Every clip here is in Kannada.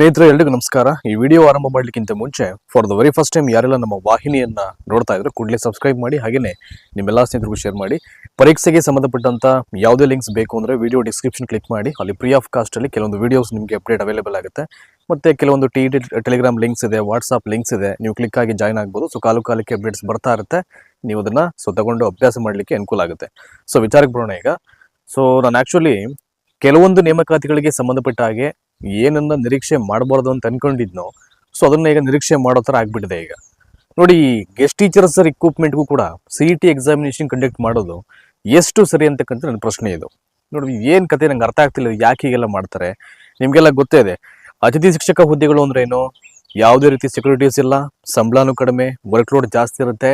ಸ್ನೇಹಿತರೆ, ಎಲ್ರಿಗೂ ನಮಸ್ಕಾರ. ಈ ವಿಡಿಯೋ ಆರಂಭ ಮಾಡ್ಲಿಕ್ಕಿಂತ ಮುಂಚೆ for the very first time ಯಾರೆಲ್ಲ ನಮ್ಮ ವಾಹಿನಿಯನ್ನ ನೋಡ್ತಾ ಇದ್ರು ಕೂಡಲೇ ಸಬ್ಸ್ಕ್ರೈಬ್ ಮಾಡಿ ಹಾಗೆಯೇ ನಿಮ್ಮೆಲ್ಲ ಸ್ನೇಹಿತರಿಗೂ ಶೇರ್ ಮಾಡಿ. ಪರೀಕ್ಷೆಗೆ ಸಂಬಂಧಪಟ್ಟಂತ ಯಾವುದೇ ಲಿಂಕ್ಸ್ ಬೇಕು ಅಂದ್ರೆ ವಿಡಿಯೋ ಡಿಸ್ಕ್ರಿಪ್ಷನ್ ಕ್ಲಿಕ್ ಮಾಡಿ. ಅಲ್ಲಿ ಫ್ರೀ ಆಫ್ ಕಾಸ್ಟ್ ಅಲ್ಲಿ ಕೆಲವೊಂದು ವಿಡಿಯೋಸ್ ನಿಮಗೆ ಅಪ್ಡೇಟ್ ಅವೈಲೇಬಲ್ ಆಗುತ್ತೆ. ಮತ್ತೆ ಕೆಲವೊಂದು ಟಿ ಟೆಲಿಗ್ರಾಮ್ ಲಿಂಕ್ಸ್ ಇದೆ ವಾಟ್ಸ್ಆಪ್ ಲಿಂಕ್ಸ್ ಇದೆ. ನೀವು ಕ್ಲಿಕ್ ಆಗಿ ಜಾಯ್ನ್ ಆಗ್ಬೋದು. ಸೊ ಕಾಲು ಕಾಲಕ್ಕೆ ಅಪ್ಡೇಟ್ಸ್ ಬರ್ತಾ ಇರುತ್ತೆ. ನೀವು ಅದನ್ನ ಸೊ ತಗೊಂಡು ಅಭ್ಯಾಸ ಮಾಡಲಿಕ್ಕೆ ಅನುಕೂಲ ಆಗುತ್ತೆ. ಸೊ ವಿಚಾರಕ್ಕೆ ಬರೋಣ ಈಗ. ಸೊ ನಾನು ಆಕ್ಚುಲಿ ಕೆಲವೊಂದು ನೇಮಕಾತಿಗಳಿಗೆ ಸಂಬಂಧಪಟ್ಟ ಹಾಗೆ ಏನನ್ನ ನಿರೀಕ್ಷೆ ಮಾಡಬಾರ್ದು ಅಂತ ಅನ್ಕೊಂಡಿದ್ನೋ ಸೊ ಅದನ್ನ ಈಗ ನಿರೀಕ್ಷೆ ಮಾಡೋ ಥರ ಆಗ್ಬಿಟ್ಟಿದೆ ಈಗ. ನೋಡಿ ಗೆಸ್ಟ್ ಟೀಚರ್ಸ್ ರಿಕ್ರೂಟ್ಮೆಂಟ್ಗೂ ಕೂಡ C E T examination conduct ಮಾಡೋದು ಎಷ್ಟು ಸರಿ ಅಂತಕ್ಕಂಥ ನನ್ನ ಪ್ರಶ್ನೆ ಇದು. ನೋಡಿ ಏನು ಕತೆ ನಂಗೆ ಅರ್ಥ ಆಗ್ತಿಲ್ಲ ಯಾಕೆ ಹೀಗೆಲ್ಲ ಮಾಡ್ತಾರೆ? ನಿಮಗೆಲ್ಲ ಗೊತ್ತೇ ಇದೆ. ಅತಿಥಿ ಶಿಕ್ಷಕ ಹುದ್ದೆಗಳು ಅಂದ್ರೆ ಏನು? ಯಾವುದೇ ರೀತಿ ಸೆಕ್ಯೂರಿಟೀಸ್ ಇಲ್ಲ ಸಂಬಳನೂ ಕಡಿಮೆ ವರ್ಕ್ ಲೋಡ್ ಜಾಸ್ತಿ ಇರುತ್ತೆ.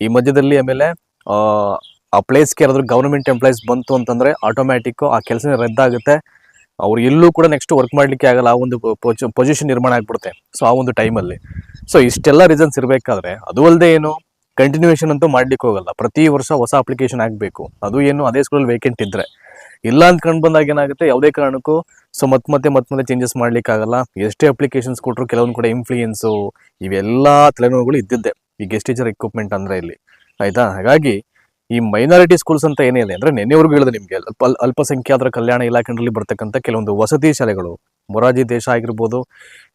ಈ ಮಧ್ಯದಲ್ಲಿ ಆಮೇಲೆ ಆ, ಪ್ಲೇಸ್ಗೆ ಯಾರಾದರೂ ಗೌರ್ಮೆಂಟ್ ಎಂಪ್ಲಾಯೀಸ್ ಬಂತು ಅಂತಂದ್ರೆ ಆಟೋಮ್ಯಾಟಿಕ್ ಆ ಕೆಲಸ ರದ್ದಾಗುತ್ತೆ. ಅವ್ರು ಎಲ್ಲೂ ಕೂಡ ನೆಕ್ಸ್ಟ್ ವರ್ಕ್ ಮಾಡಲಿಕ್ಕೆ ಆಗಲ್ಲ, ಆ ಒಂದು ಪೊಸಿಷನ್ ನಿರ್ಮಾಣ ಆಗ್ಬಿಡುತ್ತೆ. ಸೊ ಆ ಒಂದು ಟೈಮಲ್ಲಿ ಸೊ ಇಷ್ಟೆಲ್ಲ ರೀಸನ್ಸ್ ಇರಬೇಕಾದ್ರೆ, ಅದು ಅಲ್ಲದೆ ಏನು ಕಂಟಿನ್ಯೂಷನ್ ಅಂತೂ ಮಾಡ್ಲಿಕ್ಕೆ ಹೋಗಲ್ಲ. ಪ್ರತಿ ವರ್ಷ ಹೊಸ ಅಪ್ಲಿಕೇಶನ್ ಆಗಬೇಕು. ಅದು ಏನು ಅದೇ ಸ್ಕೂಲಲ್ಲಿ ವೇಕೆಂಟ್ ಇದ್ದರೆ ಇಲ್ಲ ಅಂತ ಕಂಡು ಬಂದಾಗ ಏನಾಗುತ್ತೆ, ಯಾವುದೇ ಕಾರಣಕ್ಕೂ ಸೊ ಮತ್ತೆ ಮತ್ತೆ ಮತ್ತೆ ಮತ್ತೆ ಚೇಂಜಸ್ ಮಾಡ್ಲಿಕ್ಕೆ ಆಗಲ್ಲ. ಎಷ್ಟೇ ಅಪ್ಲಿಕೇಶನ್ಸ್ ಕೊಟ್ಟರು ಕೆಲವೊಂದು ಕೂಡ ಇನ್ಫ್ಲೂಯೆನ್ಸು ಇವೆಲ್ಲ ತಲೆನೋವುಗಳು ಇದ್ದಿದ್ದೆ. ಈ ಗೆಸ್ಟ್ ಟೀಚರ್ ಎಕ್ವಿಪ್ಮೆಂಟ್ ಅಂದರೆ ಇಲ್ಲಿ. ಆಯಿತಾ? ಹಾಗಾಗಿ ಈ ಮೈನಾರಿಟಿ ಸ್ಕೂಲ್ಸ್ ಅಂತ ಏನಿದೆ ಅಂದ್ರೆ ನೆನ್ನೆವರೆಗೂ ಹೇಳಿದೆ ನಿಮಗೆ, ಅಲ್ಪ, ಅಲ್ಪಸಂಖ್ಯಾತರ ಕಲ್ಯಾಣ ಇಲಾಖೆಯಲ್ಲಿ ಬರ್ತಕ್ಕಂಥ ಕೆಲವೊಂದು ವಸತಿ ಶಾಲೆಗಳು ಮೊರಾಜಿ ದೇಶ ಆಗಿರ್ಬೋದು,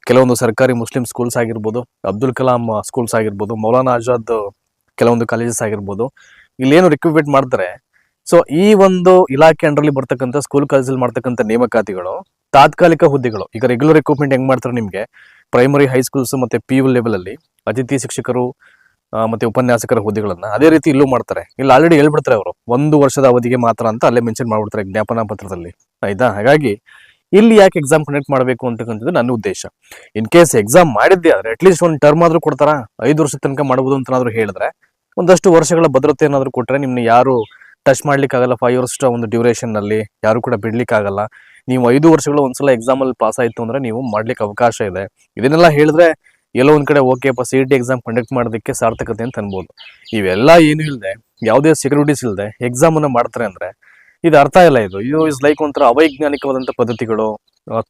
ಕೆಲವೊಂದು ಸರ್ಕಾರಿ ಮುಸ್ಲಿಂ ಸ್ಕೂಲ್ಸ್ ಆಗಿರ್ಬೋದು, ಅಬ್ದುಲ್ ಕಲಾಂ ಸ್ಕೂಲ್ಸ್ ಆಗಿರ್ಬೋದು, ಮೌಲಾನಾ ಆಜಾದ್, ಕೆಲವೊಂದು ಕಾಲೇಜಸ್ ಆಗಿರ್ಬೋದು, ಇಲ್ಲೇನು ರಿಕ್ರೂಟ್ಮೆಂಟ್ ಮಾಡ್ತಾರೆ. ಸೊ ಈ ಒಂದು ಇಲಾಖೆ ಅಂಡರ್ಲಿ ಬರ್ತಕ್ಕಂಥ ಸ್ಕೂಲ್ ಕಾಲೇಜಲ್ಲಿ ಮಾಡ್ತಕ್ಕಂಥ ನೇಮಕಾತಿಗಳು, ತಾತ್ಕಾಲಿಕ ಹುದ್ದೆಗಳು, ಈಗ ರೆಗ್ಯುಲರ್ ರಿಕ್ರೂಟ್ಮೆಂಟ್ ಹೆಂಗ್ ಮಾಡ್ತಾರೆ ನಿಮಗೆ? ಪ್ರೈಮರಿ ಹೈಸ್ಕೂಲ್ಸ್ ಮತ್ತೆ ಪಿ ಯು ಲೆವೆಲ್ ಅಲ್ಲಿ, ಅತಿಥಿ ಶಿಕ್ಷಕರು ಮತ್ತೆ ಉಪನ್ಯಾಸಕರ ಹುದ್ದೆಗಳನ್ನ ಅದೇ ರೀತಿ ಇಲ್ಲೂ ಮಾಡ್ತಾರೆ. ಇಲ್ಲಿ ಆಲ್ರೆಡಿ ಹೇಳ್ಬಿಡ್ತಾರೆ ಅವರು, ಒಂದು ವರ್ಷದ ಅವಧಿಗೆ ಮಾತ್ರ ಅಂತ ಅಲ್ಲೇ ಮೆನ್ಷನ್ ಮಾಡ್ಬಿಡ್ತಾರೆ ಜ್ಞಾಪನಾ ಪತ್ರದಲ್ಲಿ. ಆಯ್ತಾ? ಹಾಗಾಗಿ ಇಲ್ಲಿ ಯಾಕೆ ಎಕ್ಸಾಮ್ ಕಂಡಕ್ಟ್ ಮಾಡಬೇಕು ಅಂತಕ್ಕಂಥದ್ದು ನನ್ನ ಉದ್ದೇಶ. ಇನ್ ಕೇಸ್ ಎಕ್ಸಾಮ್ ಮಾಡಿದ್ದೆ ಆದ್ರೆ ಅಟ್ಲೀಸ್ಟ್ ಒಂದು ಟರ್ಮ್ ಆದ್ರೂ ಕೊಡ್ತಾರ? ಐದು ವರ್ಷದ ತನಕ ಮಾಡಬಹುದು ಅಂತ ಏನಾದ್ರು ಹೇಳಿದ್ರೆ, ಒಂದಷ್ಟು ವರ್ಷಗಳ ಭದ್ರತೆ ಏನಾದ್ರು ಕೊಟ್ರೆ ನಿಮ್ನ ಯಾರು ಟಚ್ ಮಾಡ್ಲಿಕ್ಕೆ ಆಗಲ್ಲ ಫೈವ್ ಇಯರ್ಸ್ ಒಂದು ಡ್ಯೂರೇಷನ್ನಲ್ಲಿ, ಯಾರು ಕೂಡ ಬಿಡ್ಲಿಕ್ಕೆ ಆಗಲ್ಲ ನೀವು ಐದು ವರ್ಷಗಳು ಒಂದ್ಸಲ ಎಕ್ಸಾಮ್ ಅಲ್ಲಿ ಪಾಸ್ ಆಯ್ತು ಅಂದ್ರೆ ನೀವು ಮಾಡ್ಲಿಕ್ಕೆ ಅವಕಾಶ ಇದೆ. ಇದನ್ನೆಲ್ಲ ಹೇಳಿದ್ರೆ ಎಲ್ಲೋ ಒಂದು ಕಡೆ ಓಕೆಪ್ಪ ಸಿ ಟಿ ಎಕ್ಸಾಮ್ ಕಂಡಕ್ಟ್ ಮಾಡೋದಕ್ಕೆ ಸಾರ್ಥಕತೆ ಅಂತ ಅನ್ಬೋದು. ಇವೆಲ್ಲ ಏನು ಇಲ್ಲದೆ ಯಾವುದೇ ಸೆಕ್ಯೂರಿಟೀಸ್ ಇಲ್ಲದೆ ಎಕ್ಸಾಮ್ ಅನ್ನ ಮಾಡ್ತಾರೆ ಅಂದ್ರೆ ಇದು ಅರ್ಥ ಇಲ್ಲ ಇದು. ಇದು ಇಸ್ ಲೈಕ್ ಒಂಥರ ಅವೈಜ್ಞಾನಿಕವಾದಂಥ ಪದ್ಧತಿಗಳು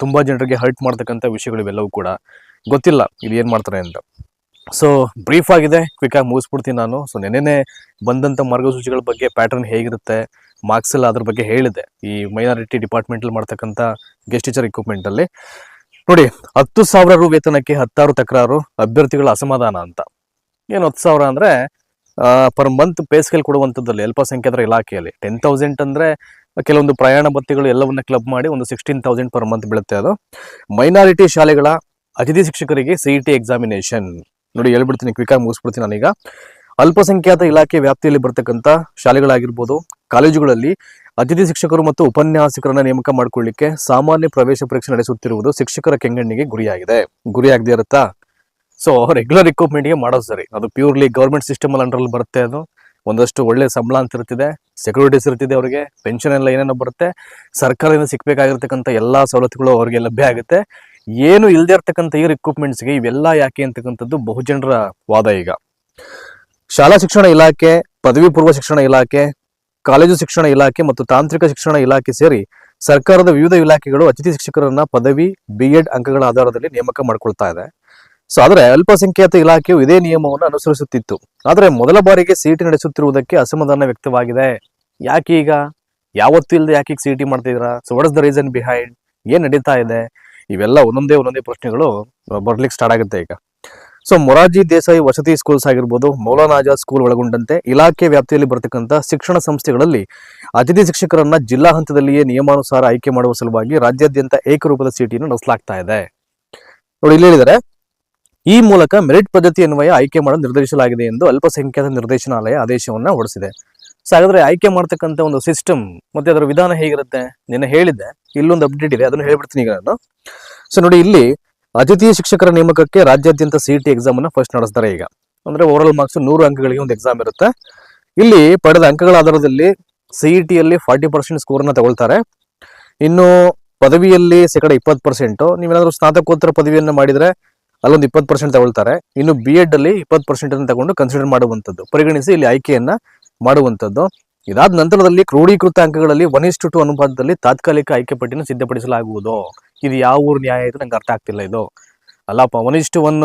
ತುಂಬ ಜನರಿಗೆ ಹರ್ಟ್ ಮಾಡ್ತಕ್ಕಂಥ ವಿಷಯಗಳು ಇವೆಲ್ಲವೂ ಕೂಡ ಗೊತ್ತಿಲ್ಲ ಇದು ಏನು ಮಾಡ್ತಾರೆ ಅಂತ. ಸೊ ಬ್ರೀಫ್ ಆಗಿದೆ ಕ್ವಿಕ್ ಆಗಿ ಮುಗಿಸ್ಬಿಡ್ತೀನಿ ನಾನು. ಸೊ ನೆನ್ನೆನೆ ಬಂದಂತ ಮಾರ್ಗಸೂಚಿಗಳ ಬಗ್ಗೆ ಪ್ಯಾಟರ್ನ್ ಹೇಗಿರುತ್ತೆ ಮಾರ್ಕ್ಸ್ ಎಲ್ಲ ಅದ್ರ ಬಗ್ಗೆ ಹೇಳಿದೆ. ಈ ಮೈನಾರಿಟಿ ಡಿಪಾರ್ಟ್ಮೆಂಟ್ ಅಲ್ಲಿ ಮಾಡ್ತಕ್ಕಂಥ ಗೆಸ್ಟ್ ಟೀಚರ್ ಇಕ್ವಿಪ್ಮೆಂಟ್ ಅಲ್ಲಿ. ನೋಡಿ, ಹತ್ತು ಸಾವಿರ ರು ವೇತನಕ್ಕೆ ಹತ್ತಾರು ತಕರಾರು, ಅಭ್ಯರ್ಥಿಗಳ ಅಸಮಾಧಾನ ಅಂತ. ಏನು ಹತ್ತು ಸಾವಿರ ಅಂದ್ರೆ ಪರ್ ಮಂತ್ ಪೇ ಸ್ಕೇಲ್ ಕೊಡುವಂಥದ್ದಲ್ಲಿ ಅಲ್ಪಸಂಖ್ಯಾತರ ಇಲಾಖೆಯಲ್ಲಿ. ಟೆನ್ ತೌಸಂಡ್ ಅಂದ್ರೆ ಕೆಲವೊಂದು ಪ್ರಯಾಣ ಭತ್ಯೆಗಳು ಎಲ್ಲವನ್ನ ಕ್ಲಬ್ ಮಾಡಿ ಒಂದು ಸಿಕ್ಸ್ಟೀನ್ ತೌಸಂಡ್ ಪರ್ ಮಂತ್ ಬೀಳುತ್ತೆ ಅದು. ಮೈನಾರಿಟಿ ಶಾಲೆಗಳ ಅತಿಥಿ ಶಿಕ್ಷಕರಿಗೆ ಸಿ ಟಿ ಎಕ್ಸಾಮಿನೇಷನ್ ನೋಡಿ ಹೇಳ್ಬಿಡ್ತೀನಿ ಕ್ವಿಕ್ ಆಗಿ ಮುಗಿಸ್ಬಿಡ್ತೀನಿ ನಾನೀಗ. ಅಲ್ಪಸಂಖ್ಯಾತ ಇಲಾಖೆ ವ್ಯಾಪ್ತಿಯಲ್ಲಿ ಬರ್ತಕ್ಕಂಥ ಶಾಲೆಗಳಾಗಿರ್ಬೋದು, ಕಾಲೇಜುಗಳಲ್ಲಿ ಅತಿಥಿ ಶಿಕ್ಷಕರು ಮತ್ತು ಉಪನ್ಯಾಸಕರನ್ನ ನೇಮಕ ಮಾಡಿಕೊಳ್ಳಿಕ್ಕೆ ಸಾಮಾನ್ಯ ಪ್ರವೇಶ ಪರೀಕ್ಷೆ ನಡೆಸುತ್ತಿರುವುದು ಶಿಕ್ಷಕರ ಕೆಂಗಣ್ಣಿಗೆ ಗುರಿಯಾಗಿದೆ. ಗುರಿಯಾಗದೇ ಇರುತ್ತಾ? ಸೊ ರೆಗ್ಯುಲರ್ ರಿಕ್ರೂಟ್ಮೆಂಟ್ಗೆ ಮಾಡೋದು ಸರಿ. ಅದು ಪ್ಯೂರ್ಲಿ ಗೌರ್ಮೆಂಟ್ ಸಿಸ್ಟಮ್ ಅಲ್ಲಿ ಅಂಡರಲ್ಲಿ ಬರುತ್ತೆ ಅದು. ಒಂದಷ್ಟು ಒಳ್ಳೆ ಸಂಬಳ ಅಂತ ಇರ್ತಿದೆ ಸೆಕ್ಯೂರಿಟೀಸ್ ಇರ್ತಿದೆ ಅವರಿಗೆ. ಪೆನ್ಷನ್ ಎಲ್ಲ ಏನೇನೋ ಬರುತ್ತೆ. ಸರ್ಕಾರದಿಂದ ಸಿಕ್ಬೇಕಾಗಿರ್ತಕ್ಕಂಥ ಎಲ್ಲಾ ಸವಲತ್ತುಗಳು ಅವರಿಗೆ ಲಭ್ಯ ಆಗುತ್ತೆ. ಏನು ಇಲ್ಲದೆ ಇರ್ತಕ್ಕಂಥ ಈ ರಿಕ್ರೂಟ್ಮೆಂಟ್ಸ್ಗೆ ಇವೆಲ್ಲ ಯಾಕೆ ಅಂತಕ್ಕಂಥದ್ದು ಬಹುಜನರ ವಾದ ಈಗ. ಶಾಲಾ ಶಿಕ್ಷಣ ಇಲಾಖೆ, ಪದವಿ ಪೂರ್ವ ಶಿಕ್ಷಣ ಇಲಾಖೆ, ಕಾಲೇಜು ಶಿಕ್ಷಣ ಇಲಾಖೆ ಮತ್ತು ತಾಂತ್ರಿಕ ಶಿಕ್ಷಣ ಇಲಾಖೆ ಸೇರಿ ಸರ್ಕಾರದ ವಿವಿಧ ಇಲಾಖೆಗಳು ಅತಿಥಿ ಶಿಕ್ಷಕರನ್ನ ಪದವಿ ಬಿ ಎಡ್ ಅಂಕಗಳ ಆಧಾರದಲ್ಲಿ ನೇಮಕ ಮಾಡ್ಕೊಳ್ತಾ ಇದೆ. ಸೊ ಆದರೆ ಅಲ್ಪಸಂಖ್ಯಾತ ಇಲಾಖೆಯು ಇದೇ ನಿಯಮವನ್ನು ಅನುಸರಿಸುತ್ತಿತ್ತು. ಆದರೆ ಮೊದಲ ಬಾರಿಗೆ ಸಿಟಿ ನಡೆಸುತ್ತಿರುವುದಕ್ಕೆ ಅಸಮಾಧಾನ ವ್ಯಕ್ತವಾಗಿದೆ. ಯಾಕೆ ಈಗ? ಯಾವತ್ತೂ ಇಲ್ಲದೆ ಯಾಕೆ ಈಗ ಸಿಟಿ ಮಾಡ್ತಿದ್ದೀರಾ? So what is the reason behind ಏನ್ ನಡೀತಾ ಇದೆ? ಇವೆಲ್ಲ ಒಂದೊಂದೇ ಒಂದೊಂದೇ ಪ್ರಶ್ನೆಗಳು ಬರ್ಲಿಕ್ಕೆ ಸ್ಟಾರ್ಟ್ ಆಗುತ್ತೆ ಈಗ. ಸೊ ಮೊರಾರ್ಜಿ ದೇಸಾಯಿ ವಸತಿ ಸ್ಕೂಲ್ಸ್ ಆಗಿರ್ಬೋದು ಮೌಲಾನಾಜಾ ಸ್ಕೂಲ್ ಒಳಗೊಂಡಂತೆ ಇಲಾಖೆ ವ್ಯಾಪ್ತಿಯಲ್ಲಿ ಬರತಕ್ಕಂಥ ಶಿಕ್ಷಣ ಸಂಸ್ಥೆಗಳಲ್ಲಿ ಅತಿಥಿ ಶಿಕ್ಷಕರನ್ನ ಜಿಲ್ಲಾ ಹಂತದಲ್ಲಿಯೇ ನಿಯಮಾನುಸಾರ ಆಯ್ಕೆ ಮಾಡುವ ಸಲುವಾಗಿ ರಾಜ್ಯಾದ್ಯಂತ ಏಕರೂಪದ ಸೀಟಿಯನ್ನು ನಡೆಸಲಾಗ್ತಾ ಇದೆ. ನೋಡಿ, ಇಲ್ಲಿ ಹೇಳಿದರೆ, ಈ ಮೂಲಕ ಮೆರಿಟ್ ಪದ್ಧತಿ ಅನ್ವಯ ಆಯ್ಕೆ ಮಾಡಲು ನಿರ್ಧರಿಸಲಾಗಿದೆ ಎಂದು ಅಲ್ಪಸಂಖ್ಯಾತ ನಿರ್ದೇಶನಾಲಯ ಆದೇಶವನ್ನು ಹೊರಡಿಸಿದೆ. ಸೊ ಹಾಗಾದ್ರೆ ಆಯ್ಕೆ ಮಾಡ್ತಕ್ಕಂಥ ಒಂದು ಸಿಸ್ಟಮ್ ಮತ್ತೆ ಅದರ ವಿಧಾನ ಹೇಗಿರುತ್ತೆ? ನಿನ್ನೆ ಹೇಳಿದ್ದೆ. ಇಲ್ಲೊಂದು ಅಪ್ಡೇಟ್ ಇದೆ, ಅದನ್ನು ಹೇಳ್ಬಿಡ್ತೀನಿ ಈಗ ನಾನು. ಸೊ ನೋಡಿ, ಇಲ್ಲಿ ಅತಿಥಿ ಶಿಕ್ಷಕರ ನೇಮಕಕ್ಕೆ ರಾಜ್ಯಾದ್ಯಂತ ಸಿ ಟಿ ಎಕ್ಸಾಮ್ ಅನ್ನ ಫಸ್ಟ್ ನಡೆಸ್ತಾರೆ ಈಗ. ಅಂದ್ರೆ ಓವರ್ ಮಾರ್ಕ್ಸ್ ನೂರು ಅಂಕಗಳಿಗೆ ಒಂದು ಎಕ್ಸಾಮ್ ಇರುತ್ತೆ. ಇಲ್ಲಿ ಪಡೆದ ಅಂಕಗಳ ಆಧಾರದಲ್ಲಿ ಸಿಇಟಿ ಅಲ್ಲಿ ಫಾರ್ಟಿ ಪರ್ಸೆಂಟ್ ಸ್ಕೋರ್ನ ತಗೊಳ್ತಾರೆ. ಇನ್ನು ಪದವಿಯಲ್ಲಿ ಶೇಕಡ ಇಪ್ಪತ್ತು ಪರ್ಸೆಂಟ್ ನೀವೇನಾದ್ರೂ ಸ್ನಾತಕೋತ್ತರ ಪದವಿಯನ್ನು ಮಾಡಿದರೆ ಅಲ್ಲೊಂದು ಇಪ್ಪತ್ತು ಪರ್ಸೆಂಟ್ ತಗೊಳ್ತಾರೆ. ಇನ್ನು ಬಿ ಎಡ್ ಅಲ್ಲಿ ಇಪ್ಪತ್ತು ಪರ್ಸೆಂಟ್ ಅನ್ನು ತಗೊಂಡು ಕನ್ಸಿಡರ್ ಮಾಡುವಂಥದ್ದು, ಪರಿಗಣಿಸಿ ಇಲ್ಲಿ ಆಯ್ಕೆಯನ್ನು ಮಾಡುವಂಥದ್ದು. ಇದಾದ ನಂತರದಲ್ಲಿ ಕ್ರೋಢೀಕೃತ ಅಂಕಗಳಲ್ಲಿ ಒನ್ ಇಷ್ಟು ಟು ಅನುಪಾತದಲ್ಲಿ ತಾತ್ಕಾಲಿಕ ಆಯ್ಕೆ ಪಟ್ಟಿನ ಸಿದ್ಧಪಡಿಸಲಾಗುವುದು. ಇದು ಯಾವ ಊರು ನ್ಯಾಯ ಇದು ನಂಗೆ ಅರ್ಥ ಆಗ್ತಿಲ್ಲ ಇದು. ಅಲ್ಲಪ್ಪ one is to one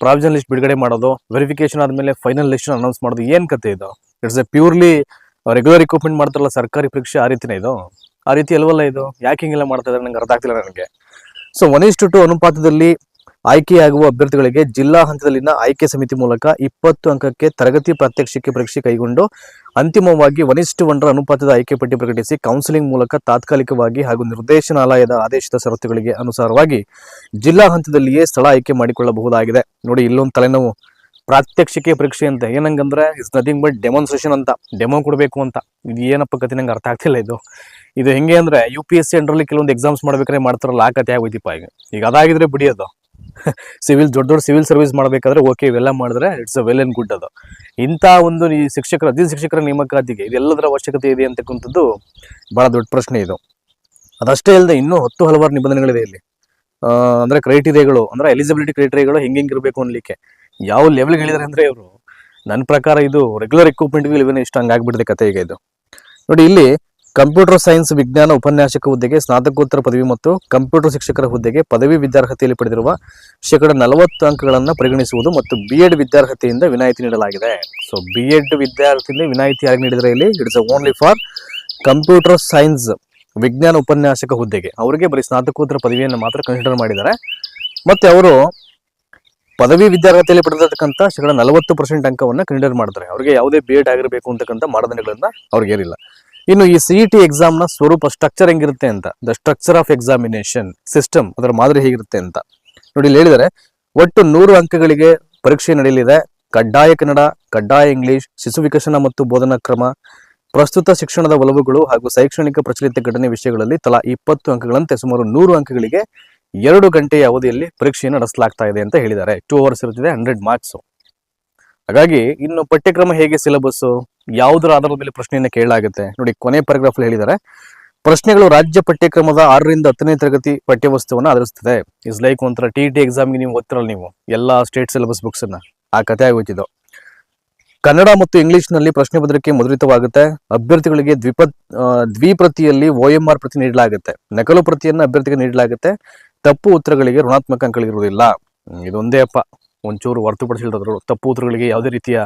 provision list ಬಿಡುಗಡೆ ಮಾಡೋದು ವೆರಿಫಿಕೇಶನ್ ಆದಮೇಲೆ ಫೈನಲ್ ಲಿಸ್ಟ್ ಅನೌನ್ಸ್ ಮಾಡೋದು ಏನು ಕತೆ ಇದು? It's a purely regular equipment ಮಾಡ್ತಾರಲ್ಲ, ಸರ್ಕಾರಿ ಪರೀಕ್ಷೆ ಆ ರೀತಿನೇ ಇದು? ಆ ರೀತಿ ಅಲ್ವಲ್ಲ ಇದು? ಯಾಕೆ ಹಿಂಗೆಲ್ಲ ಮಾಡ್ತಾ ಇದ್ದಾರೆ ನಂಗೆ ಅರ್ಥ ಆಗ್ತಿಲ್ಲ ನನಗೆ. ಸೊ ಒನ್ ಇಷ್ಟು ಟು ಅನುಪಾತದಲ್ಲಿ ಆಯ್ಕೆಯಾಗುವ ಅಭ್ಯರ್ಥಿಗಳಿಗೆ ಜಿಲ್ಲಾ ಹಂತದಲ್ಲಿನ ಆಯ್ಕೆ ಸಮಿತಿ ಮೂಲಕ ಇಪ್ಪತ್ತು ಅಂಕಕ್ಕೆ ತರಗತಿ ಪ್ರಾತ್ಯಕ್ಷಿಕೆ ಪರೀಕ್ಷೆ ಕೈಗೊಂಡು ಅಂತಿಮವಾಗಿ ವನಿಷ್ಠ ಒಂದರ ಅನುಪಾತದ ಆಯ್ಕೆ ಪಟ್ಟಿ ಪ್ರಕಟಿಸಿ ಕೌನ್ಸಿಲಿಂಗ್ ಮೂಲಕ ತಾತ್ಕಾಲಿಕವಾಗಿ ಹಾಗೂ ನಿರ್ದೇಶನಾಲಯದ ಆದೇಶದ ಷರತ್ತುಗಳಿಗೆ ಅನುಸಾರವಾಗಿ ಜಿಲ್ಲಾ ಹಂತದಲ್ಲಿಯೇ ಸ್ಥಳ ಆಯ್ಕೆ ಮಾಡಿಕೊಳ್ಳಬಹುದಾಗಿದೆ. ನೋಡಿ, ಇಲ್ಲೊಂದು ತಲೆನೋವು. ಪ್ರಾತ್ಯಕ್ಷಿಕೆ ಪರೀಕ್ಷೆ ಅಂತ. ಏನಂಗಂದ್ರೆ ಇಟ್ಸ್ ನಥಿಂಗ್ ಬಟ್ ಡೆಮಾನ್ಸ್ಟ್ರೇಷನ್ ಅಂತ. ಡೆಮೋ ಕೊಡಬೇಕು ಅಂತ. ಇದು ಏನಪ್ಪ ಕತೆ? ನಂಗೆ ಅರ್ಥ ಆಗ್ತಿಲ್ಲ ಇದು. ಇದು ಹೆಂಗೆ ಅಂದ್ರೆ ಯು ಪಿ ಎಸ್ ಸಿ ಅಂಡ್ರಲ್ಲಿ ಕೆಲವೊಂದು ಎಕ್ಸಾಮ್ಸ್ ಮಾಡ್ಬೇಕಾದ್ರೆ ಮಾಡ್ತಾರಲ್ಲ, ಆ ಕತೆ ಆಗೋಯ್ತಿಪ್ಪ ಈಗ. ಈಗ ಅದಾಗಿದ್ರೆ ಬಿಡಿಯೋದು ಸಿವಿಲ್ ದೊಡ್ಡ ದೊಡ್ಡ ಸಿವಿಲ್ ಸರ್ವಿಸ್ ಮಾಡಬೇಕಾದ್ರೆ ಓಕೆ ಇವೆಲ್ಲ ಮಾಡಿದ್ರೆ it's a well and good ಅದು. ಇಂಥ ಒಂದು ಈ ಶಿಕ್ಷಕರ, ಅಧೀನ ಶಿಕ್ಷಕರ ನೇಮಕಾತಿಗೆ ಇದೆಲ್ಲದರ ಅವಶ್ಯಕತೆ ಇದೆ ಅಂತಕ್ಕಂಥದ್ದು ಬಹಳ ದೊಡ್ಡ ಪ್ರಶ್ನೆ ಇದು. ಅದಷ್ಟೇ ಅಲ್ಲದೆ ಇನ್ನೂ ಹತ್ತು ಹಲವಾರು ನಿಬಂಧನೆಗಳಿದೆ ಇಲ್ಲಿ. ಅಂದರೆ ಕ್ರೈಟೀರಿಯಾಗಳು ಅಂದ್ರೆ ಎಲಿಜಿಬಿಲಿಟಿ ಕ್ರೈಟೀರಿಯಾಗಳು ಹೆಂಗೆ ಇರಬೇಕು ಅನ್ಲಿಕ್ಕೆ. ಯಾವ ಲೆವೆಲ್ಗೆ ಹೇಳಿದಾರೆ ಅಂದ್ರೆ ಇವರು ನನ್ನ ಪ್ರಕಾರ ಇದು ರೆಗ್ಯುಲರ್ ಎಕ್ವಿಪ್ಮೆಂಟ್ಗೂ ಇವನ್ ಇಷ್ಟ ಹಂಗಾಗ್ಬಿಟ್ಟಿದೆ ಕತೆ ಈಗ ಇದು. ನೋಡಿ ಇಲ್ಲಿ ಕಂಪ್ಯೂಟರ್ ಸೈನ್ಸ್ ವಿಜ್ಞಾನ ಉಪನ್ಯಾಸಕ ಹುದ್ದೆಗೆ ಸ್ನಾತಕೋತ್ತರ ಪದವಿ ಮತ್ತು ಕಂಪ್ಯೂಟರ್ ಶಿಕ್ಷಕರ ಹುದ್ದೆಗೆ ಪದವಿ ವಿದ್ಯಾರ್ಹತೆಯಲ್ಲಿ ಪಡೆದಿರುವ ಶೇಕಡ ನಲವತ್ತು ಅಂಕಗಳನ್ನು ಪರಿಗಣಿಸುವುದು ಮತ್ತು ಬಿ ಎಡ್ ವಿದ್ಯಾರ್ಹತೆಯಿಂದ ವಿನಾಯಿತಿ ನೀಡಲಾಗಿದೆ. ಸೊ ಬಿ ಎಡ್ ವಿದ್ಯಾರ್ಥಿಯಿಂದ ವಿನಾಯಿತಿ ಯಾರಿಗೆ ನೀಡಿದರೆ ಇಲ್ಲಿ? It's only for computer science ವಿಜ್ಞಾನ ಉಪನ್ಯಾಸಕ ಹುದ್ದೆಗೆ. ಅವರಿಗೆ ಬರೀ ಸ್ನಾತಕೋತ್ತರ ಪದವಿಯನ್ನು ಮಾತ್ರ ಕನ್ಸಿಡರ್ ಮಾಡಿದ್ದಾರೆ. ಮತ್ತೆ ಅವರು ಪದವಿ ವಿದ್ಯಾರ್ಹತೆಯಲ್ಲಿ ಪಡೆದಿರತಕ್ಕಂಥ ಶೇಕಡ ನಲವತ್ತು ಪರ್ಸೆಂಟ್ ಅಂಕವನ್ನು ಕನ್ಸಿಡರ್ ಮಾಡ್ತಾರೆ ಅವರಿಗೆ ಯಾವುದೇ ಬಿ ಎಡ್ ಆಗಿರಬೇಕು ಅಂತಕ್ಕಂಥ ಮಾನದಂಡಗಳನ್ನ ಅವ್ರಿಗೆ ಏರಿಲ್ಲ. ಇನ್ನು ಈ ಸಿಇ ಟಿ ಎಕ್ಸಾಮ್ನ ಸ್ವರೂಪ ಸ್ಟ್ರಕ್ಚರ್ ಹೆಂಗಿರುತ್ತೆ ಅಂತ the structure of examination system ಅದರ ಮಾದರಿ ಹೇಗಿರುತ್ತೆ ಅಂತ. ನೋಡಿ ಇಲ್ಲಿ ಹೇಳಿದರೆ ಒಟ್ಟು ನೂರು ಅಂಕಗಳಿಗೆ ಪರೀಕ್ಷೆ ನಡೆಯಲಿದೆ. ಕಡ್ಡಾಯ ಕನ್ನಡ, ಕಡ್ಡಾಯ ಇಂಗ್ಲಿಷ್, ಶಿಶು ವಿಕಸನ ಮತ್ತು ಬೋಧನಾ ಕ್ರಮ, ಪ್ರಸ್ತುತ ಶಿಕ್ಷಣದ ಒಲವುಗಳು ಹಾಗೂ ಶೈಕ್ಷಣಿಕ ಪ್ರಚಲಿತ ಘಟನೆ ವಿಷಯಗಳಲ್ಲಿ ತಲಾ ಇಪ್ಪತ್ತು ಅಂಕಗಳಂತೆ ಸುಮಾರು ನೂರು ಅಂಕಗಳಿಗೆ ಎರಡು ಗಂಟೆಯ ಅವಧಿಯಲ್ಲಿ ಪರೀಕ್ಷೆಯನ್ನು ನಡೆಸಲಾಗ್ತಾ ಇದೆ ಅಂತ ಹೇಳಿದ್ದಾರೆ. ಟೂ ಅವರ್ಸ್ ಇರುತ್ತಿದೆ ಹಂಡ್ರೆಡ್ ಮಾರ್ಕ್ಸ್ ಹಾಗಾಗಿ ಇನ್ನು ಪಠ್ಯಕ್ರಮ ಹೇಗೆ ಸಿಲೆಬಸ್ ಯಾವುದರ ಆಧಾರದ ಮೇಲೆ ಪ್ರಶ್ನೆಯನ್ನು ಕೇಳಲಾಗುತ್ತೆ? ನೋಡಿ ಕೊನೆ ಪ್ಯಾರಾಗ್ರಾಫ್ ಹೇಳಿದ್ದಾರೆ ಪ್ರಶ್ನೆಗಳು ರಾಜ್ಯ ಪಠ್ಯಕ್ರಮದ ಆರರಿಂದ ಹತ್ತನೇ ತರಗತಿ ಪಠ್ಯವಸ್ತುವನ್ನು ಆಧರಿಸುತ್ತದೆ. ಇಸ್ ಲೈಕ್ ಒಂಥರ ಟಿ ಟಿ ಎಕ್ಸಾಮ್ಗೆ ನೀವು ಓದ್ತಿರಲ್ಲ ನೀವು ಎಲ್ಲ ಸ್ಟೇಟ್ ಸಿಲೆಬಸ್ ಬುಕ್ಸ್ ಅನ್ನ. ಆ ಕತೆ ಆಗೋಯ್ತಿದ್ದು. ಕನ್ನಡ ಮತ್ತು ಇಂಗ್ಲಿಷ್ನಲ್ಲಿ ಪ್ರಶ್ನೆ ಪತ್ರಿಕೆ ಮುದ್ರಿತವಾಗುತ್ತೆ. ಅಭ್ಯರ್ಥಿಗಳಿಗೆ ದ್ವಿಪ ಆ, ದ್ವಿಪ್ರತಿಯಲ್ಲಿ ಒ ಎಂ ಆರ್ ಪ್ರತಿ ನೀಡಲಾಗುತ್ತೆ. ನಕಲು ಪ್ರತಿಯನ್ನು ಅಭ್ಯರ್ಥಿಗೆ ನೀಡಲಾಗುತ್ತೆ. ತಪ್ಪು ಉತ್ತರಗಳಿಗೆ ಋಣಾತ್ಮಕ ಅಂಕಗಳಿರುವುದಿಲ್ಲ. ಇದೊಂದೇ ಅಪ್ಪ. ಒಂಚೂರು ಹೊರತುಪಡಿಸಿರೋದ್ರು ತಪ್ಪು ಉತ್ತರಗಳಿಗೆ ಯಾವುದೇ ರೀತಿಯ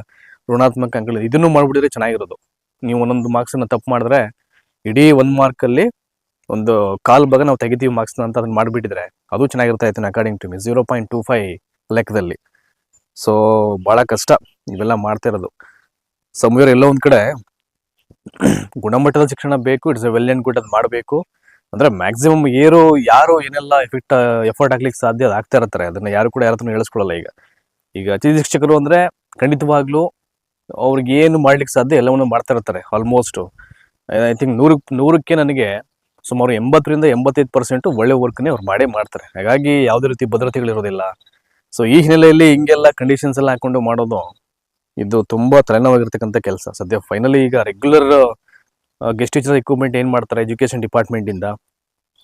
ಋಣಾತ್ಮಕ ಅಂಕಗಳು. ಇದನ್ನು ಮಾಡ್ಬಿಟ್ಟಿದ್ರೆ ಚೆನ್ನಾಗಿರೋದು. ನೀವು ಒಂದೊಂದು ಮಾರ್ಕ್ಸನ್ನ ತಪ್ಪು ಮಾಡಿದ್ರೆ ಇಡೀ ಒಂದು ಮಾರ್ಕಲ್ಲಿ ಒಂದು ಕಾಲ್ ಭಾಗ ನಾವು ತೆಗಿತೀವಿ ಮಾರ್ಕ್ಸ್ನ ಅಂತ ಅದನ್ನ ಮಾಡಿಬಿಟ್ಟಿದ್ರೆ ಅದು ಚೆನ್ನಾಗಿರ್ತಾ ಇತ್ತು according to me zero point two five ಲೆಕ್ಕದಲ್ಲಿ. ಸೊ ಭಾಳ ಕಷ್ಟ ಇವೆಲ್ಲ ಮಾಡ್ತಾ ಇರೋದು. ಸಮಯರ್ ಎಲ್ಲೋ ಒಂದು ಕಡೆ ಗುಣಮಟ್ಟದ ಶಿಕ್ಷಣ ಬೇಕು, it's a well and good ಅದು ಮಾಡಬೇಕು. ಅಂದ್ರೆ ಮ್ಯಾಕ್ಸಿಮಮ್ ಏರು, ಯಾರು ಏನೆಲ್ಲ ಎಫೆಕ್ಟ್ ಎಫರ್ಟ್ ಹಾಕ್ಲಿಕ್ಕೆ ಸಾಧ್ಯ ಅದು ಆಗ್ತಾ ಇರ್ತಾರೆ ಅದನ್ನ ಯಾರು ಕೂಡ ಯಾರತ್ರ ಹೇಳಿಸ್ಕೊಳ್ಳಲ್ಲ ಈಗ. ಈಗ ಅತಿಥಿ ಶಿಕ್ಷಕರು ಅಂದ್ರೆ ಖಂಡಿತವಾಗ್ಲೂ ಅವ್ರಿಗೆ ಏನು ಮಾಡ್ಲಿಕ್ಕೆ ಸಾಧ್ಯ ಎಲ್ಲವನ್ನು ಮಾಡ್ತಾ ಇರ್ತಾರೆ ಆಲ್ಮೋಸ್ಟ್ ಐ ಥಿಂಕ್ ನೂರಕ್ಕೆ ನೂರಕ್ಕೆ ನನಗೆ ಸುಮಾರು ಎಂಬತ್ತರಿಂದ ಎಂಬತ್ತೈದು ಪರ್ಸೆಂಟು ಒಳ್ಳೆ ವರ್ಕ್ನೇ ಅವ್ರು ಮಾಡೇ ಮಾಡ್ತಾರೆ. ಹಾಗಾಗಿ ಯಾವುದೇ ರೀತಿ ಭದ್ರತೆಗಳಿರೋದಿಲ್ಲ ಸೊ ಈ ಹಿನ್ನೆಲೆಯಲ್ಲಿ ಹಿಂಗೆಲ್ಲ ಕಂಡೀಷನ್ಸ್ ಎಲ್ಲ ಹಾಕೊಂಡು ಮಾಡೋದು ಇದು ತುಂಬ ತಲೆನೋವಾಗಿರ್ತಕ್ಕಂಥ ಕೆಲಸ. ಸದ್ಯ ಫೈನಲಿ ಈಗ ರೆಗ್ಯುಲರ್ ಗೆಸ್ಟ್ ಟೀಚರ್ ಎಕ್ವಿಪ್ಮೆಂಟ್ ಏನ್ ಮಾಡ್ತಾರೆ ಎಜುಕೇಶನ್ ಡಿಪಾರ್ಟ್ಮೆಂಟ್ ಇಂದ.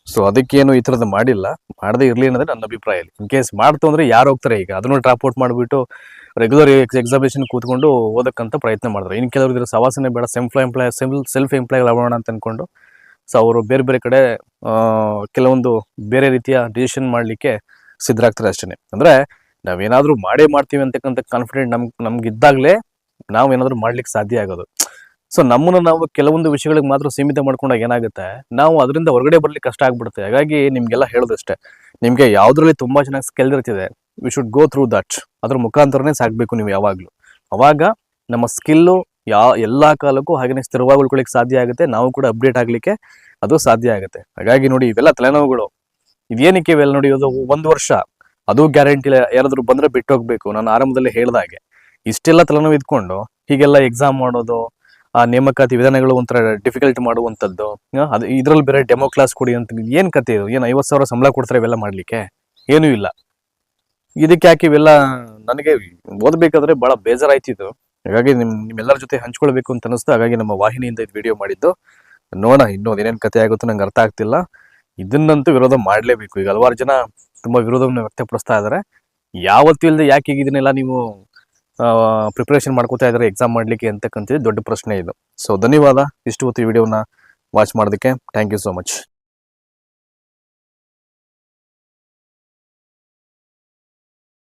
ಸೊ ಅದಕ್ಕೇನು ಈ ಥರದ್ದು ಮಾಡಿಲ್ಲ. ಮಾಡದೇ ಇರಲಿ ಅನ್ನೋದೇ ನನ್ನ ಅಭಿಪ್ರಾಯ ಇನ್ ಕೇಸ್ ಮಾಡ್ತು ಅಂದರೆ ಯಾರು ಹೋಗ್ತಾರೆ ಈಗ? ಅದನ್ನು ಡ್ರಾಪ್ ಔಟ್ ಮಾಡಿಬಿಟ್ಟು ರೆಗ್ಯುಲರ್ ಎಕ್ಸಾಮಿನೇಷನ್ ಕೂತ್ಕೊಂಡು ಓದಕ್ಕಂತ ಪ್ರಯತ್ನ ಮಾಡಿದ್ರು ಇನ್ನು ಕೆಲವರು ಸವಾಸನೆ ಬೇಡ ಸೆಲ್ಫ್ ಎಂಪ್ಲಾಯ್ ಸೆಲ್ಫ್ ಎಂಪ್ಲಾಯ್ ಆಗೋಣ ಅಂತ ಅನ್ಕೊಂಡು ಸೊ ಅವರು ಬೇರೆ ಬೇರೆ ಕಡೆ ಕೆಲವೊಂದು ಬೇರೆ ರೀತಿಯ ಡಿಸಿಷನ್ ಮಾಡಲಿಕ್ಕೆ ಸಿದ್ಧರಾಗ್ತಾರೆ ಅಷ್ಟೇ ಅಂದ್ರೆ ನಾವೇನಾದರೂ ಮಾಡೇ ಮಾಡ್ತೀವಿ ಅಂತಕ್ಕಂಥ ಕಾನ್ಫಿಡೆಂಟ್ ನಮ್ಗೆ ನಮ್ಗೆ ಇದ್ದಾಗಲೇ ನಾವು ಏನಾದರೂ ಮಾಡ್ಲಿಕ್ಕೆ ಸಾಧ್ಯ ಆಗೋದು. ಸೊ ನಮ್ಮನ್ನು ನಾವು ಕೆಲವೊಂದು ವಿಷಯಗಳಿಗೆ ಮಾತ್ರ ಸೀಮಿತ ಮಾಡ್ಕೊಂಡಾಗ ಏನಾಗುತ್ತೆ? ನಾವು ಅದರಿಂದ ಹೊರಗಡೆ ಬರ್ಲಿಕ್ಕೆ ಕಷ್ಟ ಆಗ್ಬಿಡುತ್ತೆ. ಹಾಗಾಗಿ ನಿಮ್ಗೆಲ್ಲ ಹೇಳೋದಷ್ಟೇ. ನಿಮಗೆ ಯಾವುದ್ರಲ್ಲಿ ತುಂಬಾ ಚೆನ್ನಾಗಿ ಸ್ಕೆಲ್ ಇರ್ತಿದೆ we should go through that ಅದ್ರ ಮುಖಾಂತರನೇ ಸಾಕಬೇಕು ನೀವು ಯಾವಾಗಲೂ. ಅವಾಗ ನಮ್ಮ ಸ್ಕಿಲ್ಲು ಯಾ, ಎಲ್ಲ ಕಾಲಕ್ಕೂ ಹಾಗೇ ಸ್ಥಿರವಾಗಿ ಉಳ್ಕೊಳ್ಳಿಕ್ಕೆ ಸಾಧ್ಯ ಆಗುತ್ತೆ. ನಾವು ಕೂಡ ಅಪ್ಡೇಟ್ ಆಗಲಿಕ್ಕೆ ಅದು ಸಾಧ್ಯ ಆಗುತ್ತೆ. ಹಾಗಾಗಿ ನೋಡಿ, ಇವೆಲ್ಲ ತಲೆನೋವುಗಳು. ಇದೇನಕ್ಕೆ ಇವೆಲ್ಲ ನೋಡಿ ಅದು ಒಂದು ವರ್ಷ. ಅದು ಗ್ಯಾರಂಟಿ ಇಲ್ಲ ಯಾರಾದರೂ ಬಂದ್ರೆ ಬಿಟ್ಟು ಹೋಗ್ಬೇಕು ನಾನು ಆರಂಭದಲ್ಲಿ ಹೇಳ್ದಾಗೆ ಇಷ್ಟೆಲ್ಲ ತಲೆನೋವು ಇದ್ಕೊಂಡು ಹೀಗೆಲ್ಲ ಎಕ್ಸಾಮ್ ಮಾಡೋದು ಆ, ನೇಮಕಾತಿ ವಿಧಾನಗಳು ಒಂಥರ ಡಿಫಿಕಲ್ಟ್ ಮಾಡುವಂಥದ್ದು. ಅದು ಇದ್ರಲ್ಲಿ ಬೇರೆ ಡೆಮೋ ಕ್ಲಾಸ್ ಕೊಡಿ ಅಂತ ಏನು ಕತೆ ಇದು? ಏನು ಐವತ್ತು ಸಾವಿರ ಸಂಬಳ ಕೊಡ್ತಾರೆ ಇವೆಲ್ಲ ಮಾಡಲಿಕ್ಕೆ? ಏನೂ ಇಲ್ಲ. ಇದಕ್ಕೆ ಯಾಕೆ ಇವೆಲ್ಲ ನನಗೆ ಓದಬೇಕಾದ್ರೆ ಭಾಳ ಬೇಜಾರಾಯ್ತಿದ್ದು ಹಾಗಾಗಿ ನಿಮ್ಮ ನಿಮ್ಮೆಲ್ಲರ ಜೊತೆ ಹಂಚ್ಕೊಳ್ಬೇಕು ಅಂತ ಅನಿಸ್ತು ಹಾಗಾಗಿ ನಮ್ಮ ವಾಹಿನಿಯಿಂದ ಇದು ವಿಡಿಯೋ ಮಾಡಿದ್ದು. ನೋಡೋಣ ಇನ್ನೂ ಅದೇನೇನು ಕತೆ ಆಗುತ್ತೋ ನಂಗೆ ಅರ್ಥ ಆಗ್ತಿಲ್ಲ. ಇದನ್ನಂತೂ ವಿರೋಧ ಮಾಡಲೇಬೇಕು. ಈಗ ಹಲವಾರು ಜನ ತುಂಬ ವಿರೋಧವನ್ನು ವ್ಯಕ್ತಪಡಿಸ್ತಾ ಇದ್ದಾರೆ ಯಾವತ್ತೂ ಇಲ್ಲದೆ ಯಾಕೆ ಇದನ್ನೆಲ್ಲ ನೀವು? ಪ್ರಿಪ್ರೇಷನ್ ಮಾಡ್ಕೋತಾ ಇದ್ದಾರೆ ಎಕ್ಸಾಮ್ ಮಾಡಲಿಕ್ಕೆ ಅಂತಕ್ಕಂಥದ್ದು ದೊಡ್ಡ ಪ್ರಶ್ನೆ ಇದು. ಸೊ ಧನ್ಯವಾದ. ಇಷ್ಟು ಹೊತ್ತು ಈ ವಿಡಿಯೋನ ವಾಚ್ ಮಾಡೋದಕ್ಕೆ ಥ್ಯಾಂಕ್ ಯು ಸೋ ಮಚ್